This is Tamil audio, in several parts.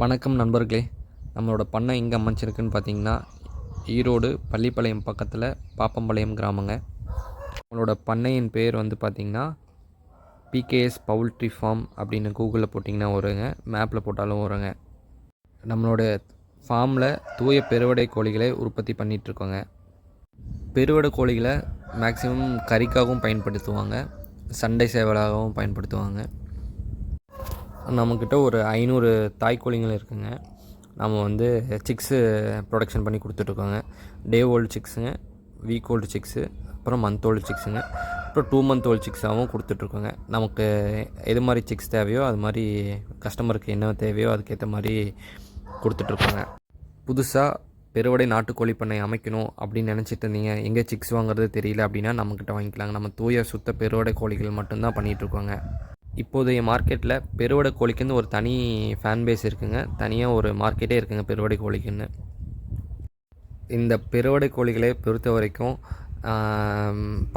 வணக்கம் நண்பர்களே. நம்மளோட பண்ணை எங்கே அமைச்சிருக்குன்னு பார்த்தீங்கன்னா ஈரோடு பள்ளிப்பாளையம் பக்கத்தில் பாப்பம்பாளையம் கிராமங்க. நம்மளோட பண்ணையின் பேர் வந்து பார்த்திங்கன்னா பிகேஎஸ் பவுல்ட்ரி ஃபார்ம் அப்படின்னு கூகுளில் போட்டிங்கன்னா வருங்க. மேப்பில் போட்டாலும் வருங்க. நம்மளோட ஃபார்மில் தூய பெருவடை கோழிகளை உற்பத்தி பண்ணிகிட்ருக்கோங்க பெருவடை கோழிகளை மேக்ஸிமம் கறிக்காகவும் பயன்படுத்துவாங்க. சண்டை சேவலாகவும் பயன்படுத்துவாங்க. நம்மக்கிட்ட ஒரு ஐநூறு தாய்க்கோழிங்கள் இருக்குங்க. நம்ம வந்து சிக்ஸு ப்ரொடக்ஷன் பண்ணி கொடுத்துட்ருக்கோங்க. டே ஓல்டு சிக்ஸுங்க வீக் ஓல்டு சிக்ஸு அப்புறம் மந்த் ஓல்டு சிக்ஸுங்க அப்புறம் டூ மந்த் ஓல்டு சிக்ஸாகவும் கொடுத்துட்ருக்கோங்க. நமக்கு எது மாதிரி சிக்ஸ் தேவையோ அது மாதிரி கஸ்டமருக்கு என்ன தேவையோ அதுக்கேற்ற மாதிரி கொடுத்துட்ருக்கோங்க. புதுசாக பெருவடை நாட்டுக்கோழி பண்ணை அமைக்கணும் அப்படின்னு நினச்சிட்டு இருந்தீங்க. எங்கே சிக்ஸ் வாங்குறது தெரியல அப்படின்னா நம்மக்கிட்ட வாங்கிக்கலாங்க. நம்ம தூய சுத்த பெருவடை கோழிகள் மட்டும்தான் பண்ணிகிட்ருக்கோங்க இப்போதைய மார்க்கெட்டில் பெருவடை கோழிக்குன்னு ஒரு தனி ஃபேன் பேஸ் இருக்குங்க. தனியாக ஒரு மார்க்கெட்டே இருக்குங்க பெருவடை கோழிக்குன்னு. இந்த பெருவடை கோழிகளை பொறுத்த வரைக்கும்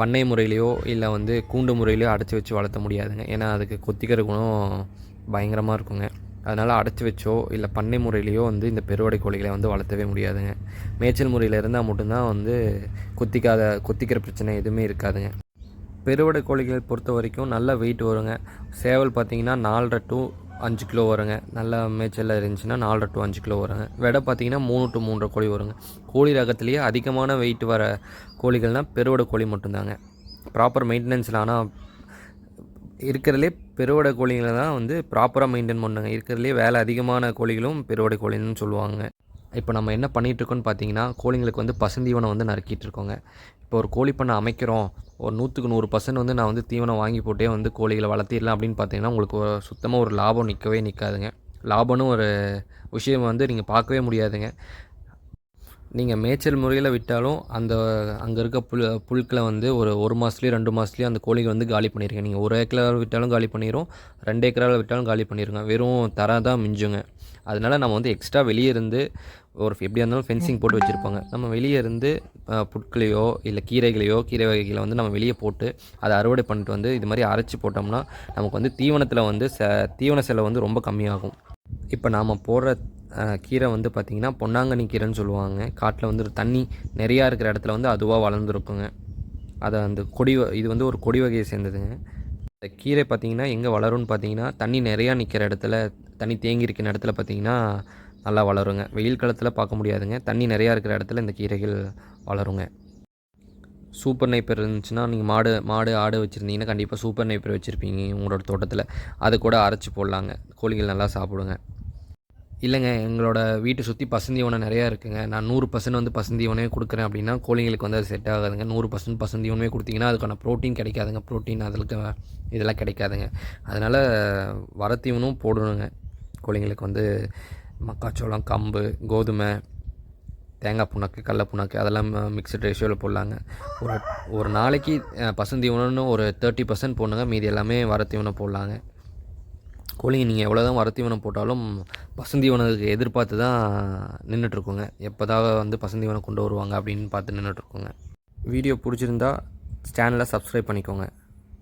பண்ணை முறையிலையோ இல்லை வந்து கூண்டு முறையிலையோ அடைச்சி வச்சு வளர்த்த முடியாதுங்க. ஏன்னா அதுக்கு கொத்திக்கிற குணம் பயங்கரமாக இருக்குங்க. அதனால் அடைச்சி வச்சோ இல்லை பண்ணை முறையிலையோ வந்து இந்த பெருவடை கோழிகளை வந்து வளர்த்தவே முடியாதுங்க. மேய்ச்சல் முறையில் இருந்தால் மட்டும்தான் வந்து கொத்திக்காத கொத்திக்கிற பிரச்சனை எதுவுமே இருக்காதுங்க. பெருவடை கோழிகள் பொறுத்த வரைக்கும் நல்ல வெயிட் வருங்க. சேவல் பார்த்திங்கன்னா நாலரை டு அஞ்சு கிலோ வருங்க. நல்ல மேய்ச்சலில் இருந்துச்சுன்னா நாலரை டு அஞ்சு கிலோ வருங்க. வெடை பார்த்திங்கன்னா மூணு டு மூன்றரை கோழி வருங்க. கோழி ரகத்துலேயே அதிகமான வெயிட் வர கோழிகள்னால் பெருவடை கோழி மட்டும்தாங்க. ப்ராப்பர் மெயின்டெனன்ஸில் ஆனால் இருக்கிறதுலே பெருவடை கோழிகளை தான் வந்து ப்ராப்பராக மெயின்டைன் பண்ணுங்க இருக்கிறதுலே வேலை அதிகமான கோழிகளும் பெருவடை கோழின்னு சொல்லுவாங்க. இப்போ நம்ம என்ன பண்ணிகிட்ருக்கோன்னு பார்த்தீங்கன்னா கோழிங்களுக்கு வந்து பசுந்தீவனம் வந்து நறுக்கிட்டு இருக்கோங்க இப்போ ஒரு கோழி பண்ணை அமைக்கிறோம். ஒரு நூற்றுக்கு நூறு பர்சன்ட் வந்து நான் வந்து தீவனம் வாங்கி போட்டே வந்து கோழிகளை வளர்த்திடலாம் அப்படின்னு பார்த்தீங்கன்னா உங்களுக்கு சுத்தமாக ஒரு லாபம் நிற்கவே நிற்காதுங்க லாபம்னு ஒரு விஷயம் வந்து நீங்கள் பார்க்கவே முடியாதுங்க. நீங்கள் மேய்ச்சல் முறையில் விட்டாலும் அந்த அங்கே இருக்க புல் புல்களை வந்து ஒரு ஒரு மாதத்துலேயும் ரெண்டு மாதத்துலேயும் அந்த கோழிகள் வந்து காலி பண்ணிடுங்க நீங்கள் ஒரு ஏக்கரால் விட்டாலும் காலி பண்ணிடும் ரெண்டு ஏக்கரால் விட்டாலும் காலி பண்ணிடுங்க வெறும் தர தான் மிஞ்சுங்க. அதனால் நம்ம வந்து எக்ஸ்ட்ரா வெளியே இருந்து ஒரு எப்படியா இருந்தாலும் ஃபென்சிங் போட்டு வச்சுருப்பாங்க. நம்ம வெளியே இருந்து புட்களையோ இல்லை கீரைகளையோ கீரை வகைகளை வந்து நம்ம வெளியே போட்டு அதை அறுவடை பண்ணிட்டு வந்து இது மாதிரி அரைச்சி போட்டோம்னா நமக்கு வந்து தீவனத்தில் வந்து ச தீவன செலவு வந்து ரொம்ப கம்மியாகும். இப்போ நாம் போடுற கீரை வந்து பார்த்திங்கன்னா பொன்னாங்கண்ணி கீரைன்னு சொல்லுவாங்க. காட்டில் வந்து ஒரு தண்ணி நிறையா இருக்கிற இடத்துல வந்து அதுவாக வளர்ந்துருக்குங்க. அதை அந்த கொடி இது வந்து ஒரு கொடி வகையை சேர்ந்ததுங்க. இந்த கீரை பார்த்திங்கன்னா எங்கே வளரும்னு பார்த்தீங்கன்னா தண்ணி நிறையா நிற்கிற இடத்துல தண்ணி தேங்கி இருக்கிற இடத்துல பார்த்திங்கன்னா நல்லா வளருங்க. வெயில் காலத்தில் பார்க்க முடியாதுங்க. தண்ணி நிறையா இருக்கிற இடத்துல இந்த கீரைகள் வளருங்க. சூப்பர் நைப்பர் இருந்துச்சுன்னா நீங்கள் மாடு மாடு ஆடு வச்சுருந்தீங்கன்னா கண்டிப்பாக சூப்பர் நைப்பர் வச்சுருப்பீங்க உங்களோட தோட்டத்தில். அது கூட அரைச்சி போடலாங்க. கோழிகள் நல்லா சாப்பிடுங்க. இல்லைங்க எங்களோட வீட்டை சுற்றி பசந்தீவனம் நிறையா இருக்குங்க. நான் நூறு பர்சன்ட் வந்து பசந்தீவனே கொடுக்குறேன் அப்படின்னா கோழிங்களுக்கு வந்து அது செட் ஆகாதுங்க. நூறு பர்சன்ட் பசந்தீவனமே கொடுத்தீங்கன்னா அதுக்கான ப்ரோட்டீன் கிடைக்காதுங்க. ப்ரோட்டீன் அதுக்கு இதெல்லாம் கிடைக்காதுங்க. அதனால் வரத்தீவனும் போடணுங்க. கோழிங்களுக்கு வந்து மக்காச்சோளம் கம்பு கோதுமை தேங்காய் புண்ணாக்கு கடல புண்ணாக்கு அதெல்லாம் மிக்சட் ரேஷியோவில் போடலாங்க. ஒரு ஒரு நாளைக்கு பசுந்தீவனம்னு ஒரு தேர்ட்டி பர்சன்ட் போடணுங்க. மீதி எல்லாமே வரத்தீவனம் போடலாங்க. கோழிங்க நீங்கள் எவ்வளோ தான் வரத்தீவனம் போட்டாலும் பசுந்தீவனத்துக்கு எதிர்பார்த்து தான் நின்றுட்டுருக்கோங்க எப்போ தான் வந்து பசுந்தீவனம் கொண்டு வருவாங்க அப்படின்னு பார்த்து நின்றுட்டுருக்கோங்க வீடியோ பிடிச்சிருந்தா சேனலை சப்ஸ்கிரைப் பண்ணிக்கோங்க.